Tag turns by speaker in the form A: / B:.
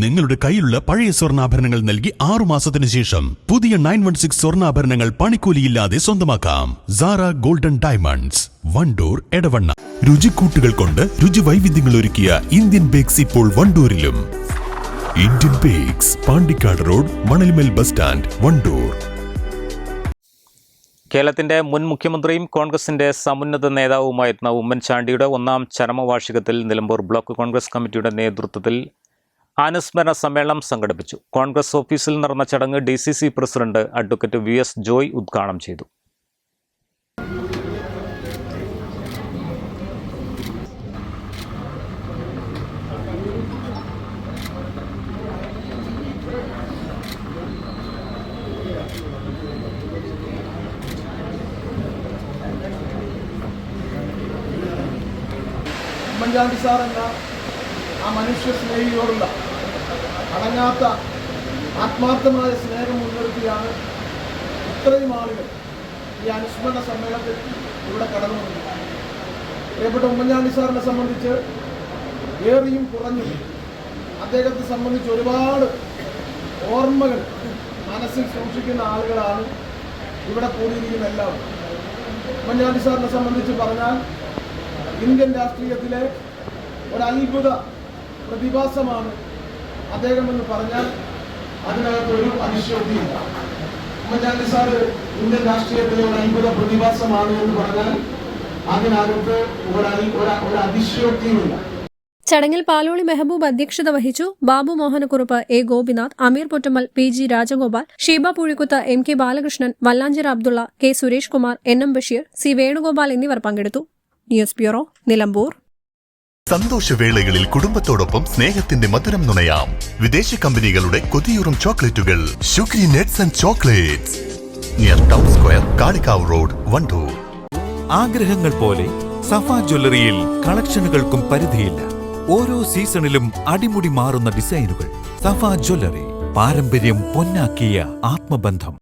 A: നിങ്ങളുടെ കയ്യിലുള്ള പഴയ സ്വർണാഭരണങ്ങൾ നൽകി ആറു മാസത്തിന് ശേഷം പുതിയ നയൻ വൺ സിക്സ് സ്വർണാഭരണങ്ങൾ പണിക്കൂലിയില്ലാതെ സ്വന്തമാക്കാം. Sara golden diamonds Wandoor Edavanna. രുചിക്കൂട്ടുകൾ കൊണ്ട് രുചി വൈവിധ്യങ്ങൾ ഒരുക്കിയ ഇന്ത്യൻ ബേക്സ് ഇപ്പോൾ വണ്ടൂരിലും. Indian bakes Pandikkad road Manalmel bus stand Wandoor.
B: കേരളത്തിന്റെ മുൻ മുഖ്യമന്ത്രിയും കോൺഗ്രസിന്റെ സമുന്നത നേതാവുമായിരുന്ന ഉമ്മൻചാണ്ടിയുടെ ഒന്നാം ചരമവാർഷികത്തിൽ നിലമ്പൂർ ബ്ലോക്ക് കോൺഗ്രസ് കമ്മിറ്റിയുടെ നേതൃത്വത്തിൽ അനുസ്മരണ സമ്മേളനം സംഘടിപ്പിച്ചു. കോൺഗ്രസ് ഓഫീസിൽ നടന്ന ചടങ്ങ് D C C president advocate V S Joy ഉദ്ഘാടനം ചെയ്തു.
C: ഉമ്മൻചാണ്ടി ആ മനുഷ്യ സ്നേഹിയോടുള്ള അടങ്ങാത്ത ആത്മാർത്ഥമായ സ്നേഹം മുൻനിർത്തിയാണ് ഇത്രയും ആളുകൾ ഈ അനുസ്മരണ സമ്മേളനത്തിൽ ഇവിടെ കടന്നു വന്നത് പ്രിയപ്പെട്ട ഉമ്മൻചാണ്ടി സാറിനെ സംബന്ധിച്ച് ഏറിയും കുറഞ്ഞും അദ്ദേഹത്തെ സംബന്ധിച്ച് ഒരുപാട് ഓർമ്മകൾ മനസ്സിൽ സൂക്ഷിക്കുന്ന ആളുകളാണ് ഇവിടെ കൂടിയിരിക്കുന്ന എല്ലാവരും. ഉമ്മൻചാണ്ടി സാറിനെ സംബന്ധിച്ച് പറഞ്ഞാൽ ഇന്ത്യൻ രാഷ്ട്രീയത്തിലെ ഒരു പ്രതിഭാസമാണ് അദ്ദേഹം എന്ന് പറഞ്ഞാൽ അതിനകത്ത് ഒരു അതിശയോക്തിയില്ല. ഉമ്മൻചാണ്ടി സാറ് ഇന്ത്യൻ രാഷ്ട്രീയത്തിലെ ഒരു അത്ഭുത പ്രതിഭാസമാണ് എന്ന് പറഞ്ഞാൽ അതിനകത്ത് ഒരു അതി- ഒരു ഒരു അതിശയോക്തിയുമില്ല.
D: ചടങ്ങിൽ പാലോളി മെഹബൂബ് അധ്യക്ഷത വഹിച്ചു Babu Mohanakkurup A Gopinath Ameer Pottammal P G Rajagopal Sheeba Puzhikkuth M K Balakrishnan Vallanchira Abdulla K Suresh Kumar N M Basheer C Venugopal എന്നിവർ പങ്കെടുത്തു. News bureau Nilambur.
E: സന്തോഷവേളകളിൽ കുടുംബത്തോടൊപ്പം സ്നേഹത്തിന്റെ മധുരം നുണയാം. വിദേശ കമ്പനികളുടെ കൊതിയൂറും ചോക്ലേറ്റുകൾ. Sugary nuts and chocolates. Near town square Kalikavu road Wandoor.
F: ആഗ്രഹങ്ങൾ പോലെ സഫ ജ്വല്ലറിയിൽ കളക്ഷനുകൾക്കും പരിധിയില്ല. ഓരോ സീസണിലും അടിമുടി മാറുന്ന ഡിസൈനുകൾ സഫ ജ്വല്ലറി പാരമ്പര്യം പൊന്നാക്കിയ ആത്മബന്ധം.